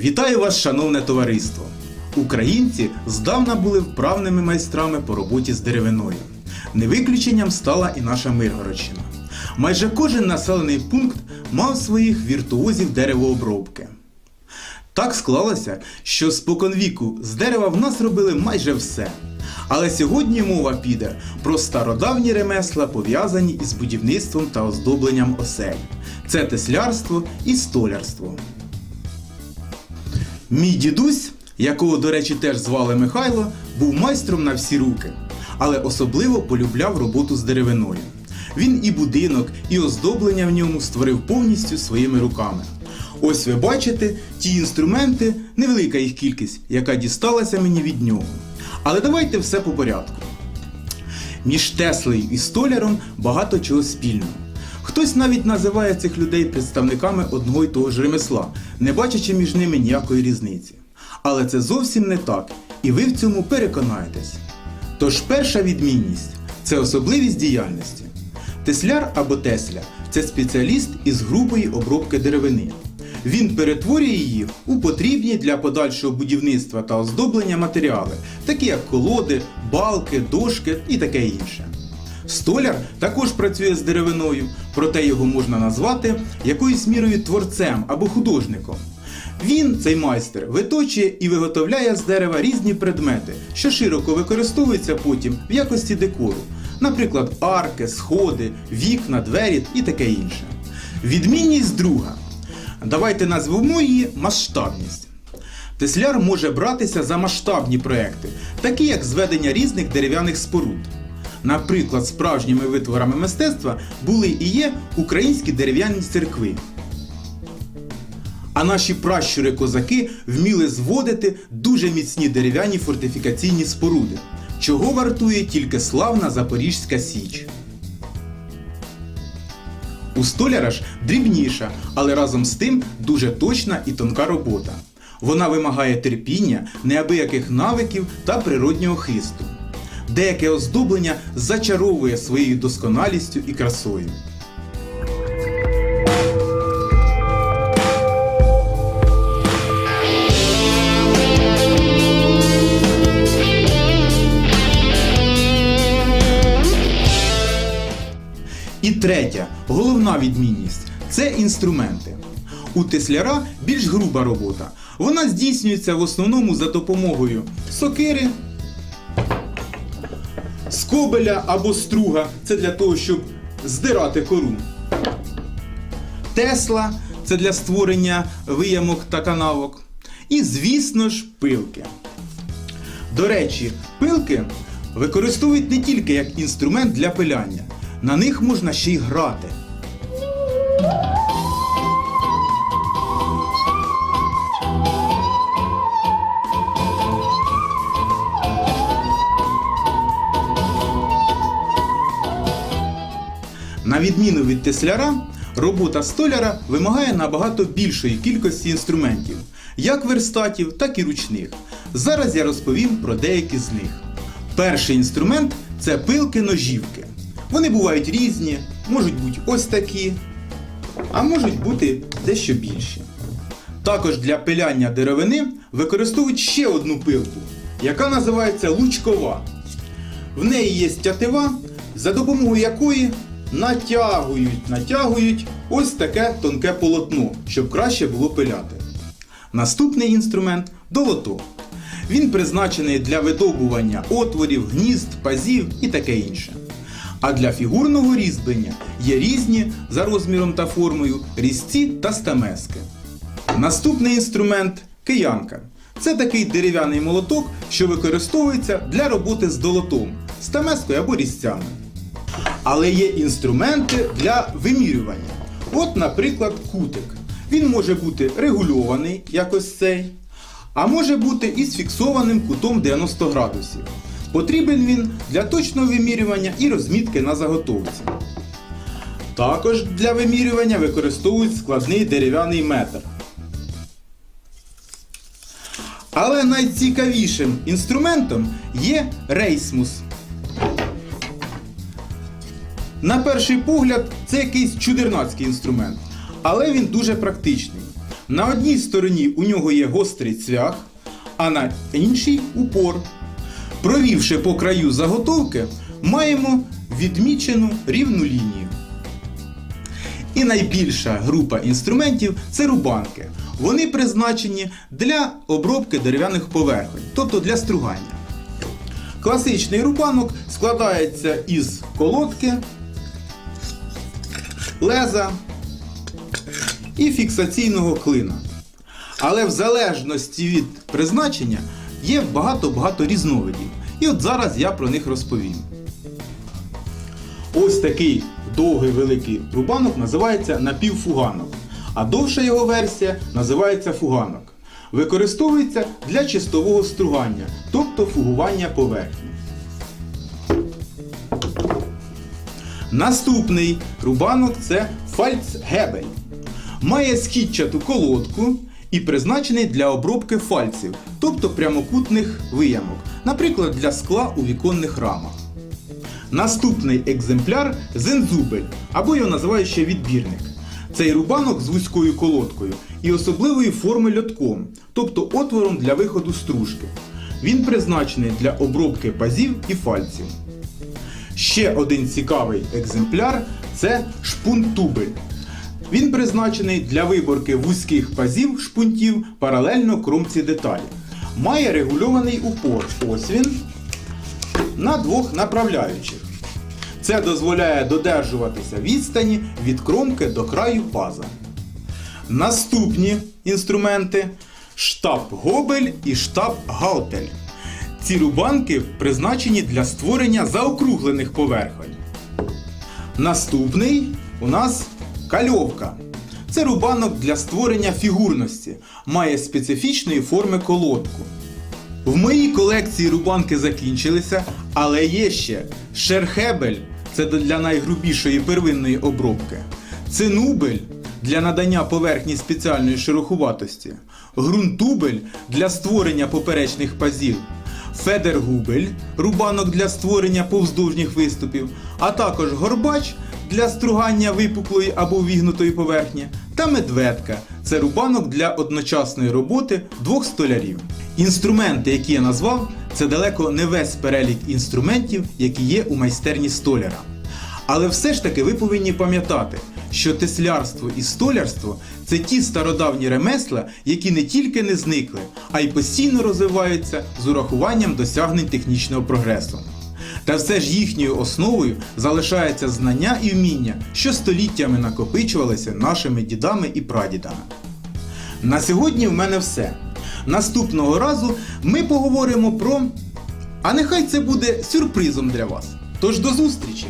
Вітаю вас, шановне товариство! Українці здавна були вправними майстрами по роботі з деревиною. Не виключенням стала і наша Миргородщина. Майже кожен населений пункт мав своїх віртуозів деревообробки. Так склалося, що споконвіку з дерева в нас робили майже все. Але сьогодні мова піде про стародавні ремесла, пов'язані із будівництвом та оздобленням осель. Це теслярство і столярство. Мій дідусь, якого, до речі, теж звали Михайло, був майстром на всі руки, але особливо полюбляв роботу з деревиною. Він і будинок, і оздоблення в ньому створив повністю своїми руками. Ось ви бачите ті інструменти, невелика їх кількість, яка дісталася мені від нього. Але давайте все по порядку. Між Теслею і столяром багато чого спільного. Хтось навіть називає цих людей представниками одного й того ж ремесла, не бачачи між ними ніякої різниці. Але це зовсім не так, і ви в цьому переконаєтесь. Тож перша відмінність це особливість діяльності. Тесляр або Тесля це спеціаліст із грубої обробки деревини. Він перетворює її у потрібні для подальшого будівництва та оздоблення матеріали, такі як колоди, балки, дошки і таке інше. Столяр також працює з деревиною, проте його можна назвати якоюсь мірою творцем або художником. Він, цей майстер, виточує і виготовляє з дерева різні предмети, що широко використовуються потім в якості декору, наприклад, арки, сходи, вікна, двері і таке інше. Відмінність друга. Давайте назвемо її масштабність. Тесляр може братися за масштабні проекти, такі як зведення різних дерев'яних споруд. Наприклад, справжніми витворами мистецтва були і є українські дерев'яні церкви. А наші пращури-козаки вміли зводити дуже міцні дерев'яні фортифікаційні споруди, чого вартує тільки славна Запорізька Січ. У столяра ж дрібніша, але разом з тим дуже точна і тонка робота. Вона вимагає терпіння, неабияких навиків та природнього хисту. Деяке оздоблення зачаровує своєю досконалістю і красою. І третя, головна відмінність це інструменти. У тесляра більш груба робота. Вона здійснюється в основному за допомогою сокири, скобеля або струга це для того, щоб здирати кору. Тесла це для створення виямок та канавок. І, звісно ж, пилки. До речі, пилки використовують не тільки як інструмент для пиляння, на них можна ще й грати. На відміну від тесляра, робота столяра вимагає набагато більшої кількості інструментів, як верстатів, так і ручних. Зараз я розповім про деякі з них. Перший інструмент це пилки-ножівки. Вони бувають різні, можуть бути ось такі, а можуть бути дещо більші. Також для пиляння деревини використовують ще одну пилку, яка називається лучкова. В неї є тятива, за допомогою якої натягують, натягують ось таке тонке полотно, щоб краще було пиляти. Наступний інструмент долото. Він призначений для видобування отворів, гнізд, пазів і таке інше. А для фігурного різьблення є різні за розміром та формою різці та стамески. Наступний інструмент киянка. Це такий дерев'яний молоток, що використовується для роботи з долотом, стамескою або різцями. Але є інструменти для вимірювання. От, наприклад, кутик. Він може бути регульований, як ось цей, а може бути і з фіксованим кутом 90 градусів. Потрібен він для точного вимірювання і розмітки на заготовці. Також для вимірювання використовують складний дерев'яний метр. Але найцікавішим інструментом є рейсмус. На перший погляд, це якийсь чудернацький інструмент, але він дуже практичний. На одній стороні у нього є гострий цвях, а на іншій упор. Провівши по краю заготовки, маємо відмічену рівну лінію. І найбільша група інструментів це рубанки. Вони призначені для обробки дерев'яних поверхонь, тобто для стругання. Класичний рубанок складається із колодки, леза і фіксаційного клина. Але в залежності від призначення є багато-багато різновидів. І от зараз я про них розповім. Ось такий довгий великий рубанок називається напівфуганок, а довша його версія називається фуганок. Використовується для чистового стругання, тобто фугування поверхні. Наступний рубанок це фальцгебель. Має скітчату колодку і призначений для обробки фальців, тобто прямокутних виямок, наприклад, для скла у віконних рамах. Наступний екземпляр зензубель, або його називають ще відбірник. Цей рубанок з вузькою колодкою і особливої форми льотком, тобто отвором для виходу стружки. Він призначений для обробки пазів і фальців. Ще один цікавий екземпляр це шпунтубель. Він призначений для виборки вузьких пазів шпунтів паралельно кромці деталі. Має регульований упор. Ось він на двох направляючих. Це дозволяє додержуватися відстані від кромки до краю паза. Наступні інструменти штаб Гобель і штаб Гаутель. Ці рубанки призначені для створення заокруглених поверхонь. Наступний у нас кальовка. Це рубанок для створення фігурності, має специфічної форми колодку. В моїй колекції рубанки закінчилися, але є ще шерхебель це для найгрубішої первинної обробки, цинубель для надання поверхні спеціальної шерохуватості, ґрунтубель для створення поперечних пазів, федергубель рубанок для створення повздовжніх виступів, а також горбач для стругання випуклої або вігнутої поверхні, та медведка це рубанок для одночасної роботи двох столярів. Інструменти, які я назвав, це далеко не весь перелік інструментів, які є у майстерні столяра. Але все ж таки ви повинні пам'ятати, що теслярство і столярство це ті стародавні ремесла, які не тільки не зникли, а й постійно розвиваються з урахуванням досягнень технічного прогресу. Та все ж їхньою основою залишається знання і вміння, що століттями накопичувалися нашими дідами і прадідами. На сьогодні в мене все. Наступного разу ми поговоримо про. А нехай це буде сюрпризом для вас. Тож до зустрічі!